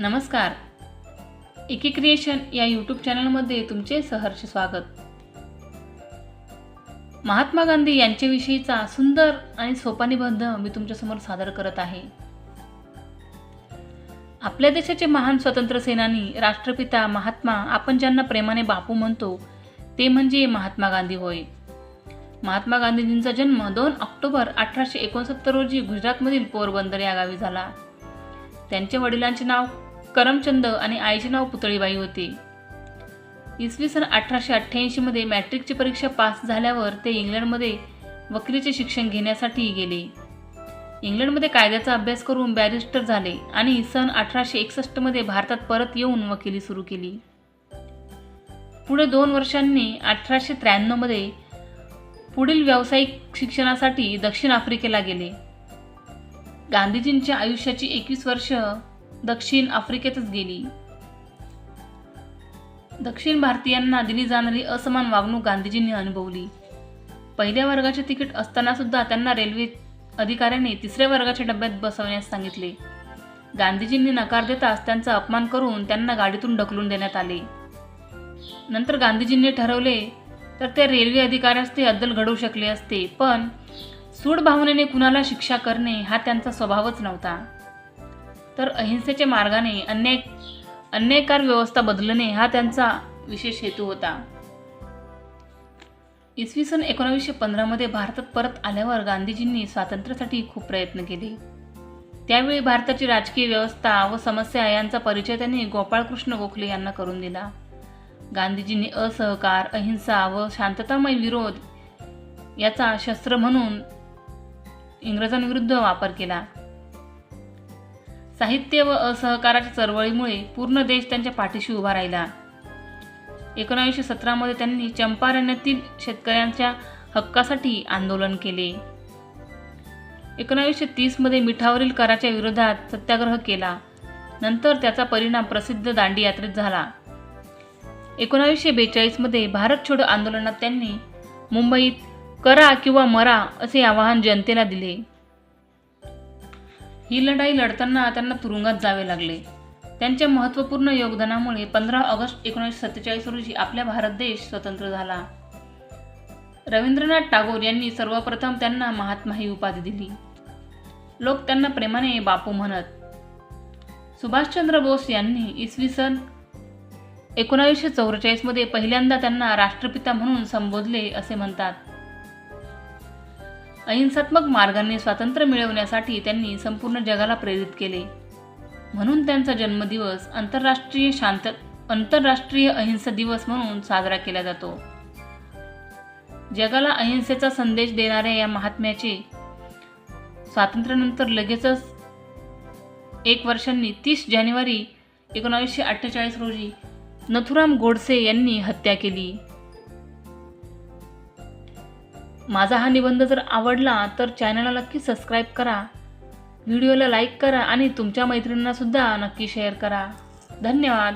नमस्कार. एकी क्रिएशन या यूट्यूब चॅनलमध्ये तुमचे सहर्ष स्वागत. महात्मा गांधी यांच्याविषयीचा सुंदर आणि सोपा निबंध मी तुमच्यासमोर सादर करत आहे. आपल्या देशाचे महान स्वतंत्र सेनानी राष्ट्रपिता महात्मा आपण ज्यांना प्रेमाने बापू म्हणतो ते म्हणजे महात्मा गांधी होय. महात्मा गांधीजींचा जन्म दोन ऑक्टोबर अठराशे एकोणसत्तर रोजी गुजरातमधील पोरबंदर या गावी झाला. त्यांच्या वडिलांचे नाव करमचंद आणि आईचे नाव पुतळीबाई होते. इसवी सन अठराशे अठ्ठ्याऐंशीमध्ये मॅट्रिकची परीक्षा पास झाल्यावर ते इंग्लंडमध्ये वकिलीचे शिक्षण घेण्यासाठी गेले. इंग्लंडमध्ये कायद्याचा अभ्यास करून बॅरिस्टर झाले आणि सन अठराशे एकसष्टमध्ये भारतात परत येऊन वकिली सुरू केली. पुढे दोन वर्षांनी अठराशे त्र्याण्णवमध्ये पुढील व्यावसायिक शिक्षणासाठी दक्षिण आफ्रिकेला गेले. गांधीजींच्या आयुष्याची एकवीस वर्ष दक्षिण आफ्रिकेतच गेली. दक्षिण भारतीयांना दिली जाणारी असमान वागणूक गांधीजींनी अनुभवली. पहिल्या वर्गाचे तिकीट असताना सुद्धा त्यांना रेल्वे अधिकाऱ्याने तिसऱ्या वर्गाच्या डब्यात बसवण्यास सांगितले. गांधीजींनी नकार देताच त्यांचा अपमान करून त्यांना गाडीतून ढकलून देण्यात आले. नंतर गांधीजींनी ठरवले तर त्या रेल्वे अधिकाऱ्यास ते अद्दल घडवू शकले असते पण सूड भावनेने कुणाला शिक्षा करणे हा त्यांचा स्वभावच नव्हता. तर अहिंसेच्या मार्गाने अन्याय अन्यायकार व्यवस्था बदलणे हा त्यांचा विशेष हेतू होता. इसवी सन एकोणावीसशे पंधरामध्ये भारतात परत आल्यावर गांधीजींनी स्वातंत्र्यासाठी खूप प्रयत्न केले. त्यावेळी भारताची राजकीय व्यवस्था व समस्या यांचा परिचय त्यांनी गोपाळकृष्ण गोखले यांना करून दिला. गांधीजींनी असहकार अहिंसा व शांततामय विरोध याचा शस्त्र म्हणून इंग्रजांविरुद्ध वापर केला. साहित्य व असहकाराच्या चळवळीमुळे पूर्ण देश त्यांच्या पाठीशी उभा राहिला. एकोणावीसशे सतरामध्ये त्यांनी चंपारण्यातील शेतकऱ्यांच्या हक्कासाठी आंदोलन केले. एकोणावीसशे तीसमध्ये मिठावरील कराच्या विरोधात सत्याग्रह केला. नंतर त्याचा परिणाम प्रसिद्ध दांडी यात्रेत झाला. एकोणावीसशे बेचाळीसमध्ये भारत छोडो आंदोलनात त्यांनी मुंबईत करा किंवा मरा असे आवाहन जनतेला दिले. ही लढाई लढताना त्यांना तुरुंगात जावे लागले. त्यांच्या महत्त्वपूर्ण योगदानामुळे पंधरा ऑगस्ट एकोणीसशे सत्तेचाळीस रोजी आपल्या भारत देश स्वतंत्र झाला. रवींद्रनाथ टागोर यांनी सर्वप्रथम त्यांना महात्मा ही उपाधी दिली. लोक त्यांना प्रेमाने बापू म्हणत. सुभाषचंद्र बोस यांनी इसवी सन एकोणावीसशे चौवेचाळीसमध्ये पहिल्यांदा त्यांना राष्ट्रपिता म्हणून संबोधले असे म्हणतात. अहिंसात्मक मार्गाने स्वातंत्र्य मिळवण्यासाठी त्यांनी संपूर्ण जगाला प्रेरित केले. म्हणून त्यांचा जन्मदिवस आंतरराष्ट्रीय शांत आंतरराष्ट्रीय अहिंसा दिवस म्हणून साजरा केला जातो. जगाला अहिंसेचा संदेश देणाऱ्या या महात्म्याचे स्वातंत्र्यानंतर लगेचच एक वर्षांनी तीस जानेवारी एकोणावीसशे अठ्ठेचाळीस रोजी नथुराम गोडसे यांनी हत्या केली. माझा हा निबंध जर आवडला तर चॅनलला नक्की सबस्क्राईब करा. व्हिडिओला लाईक करा आणि तुमच्या मैत्रिणींनासुद्धा नक्की शेअर करा. धन्यवाद.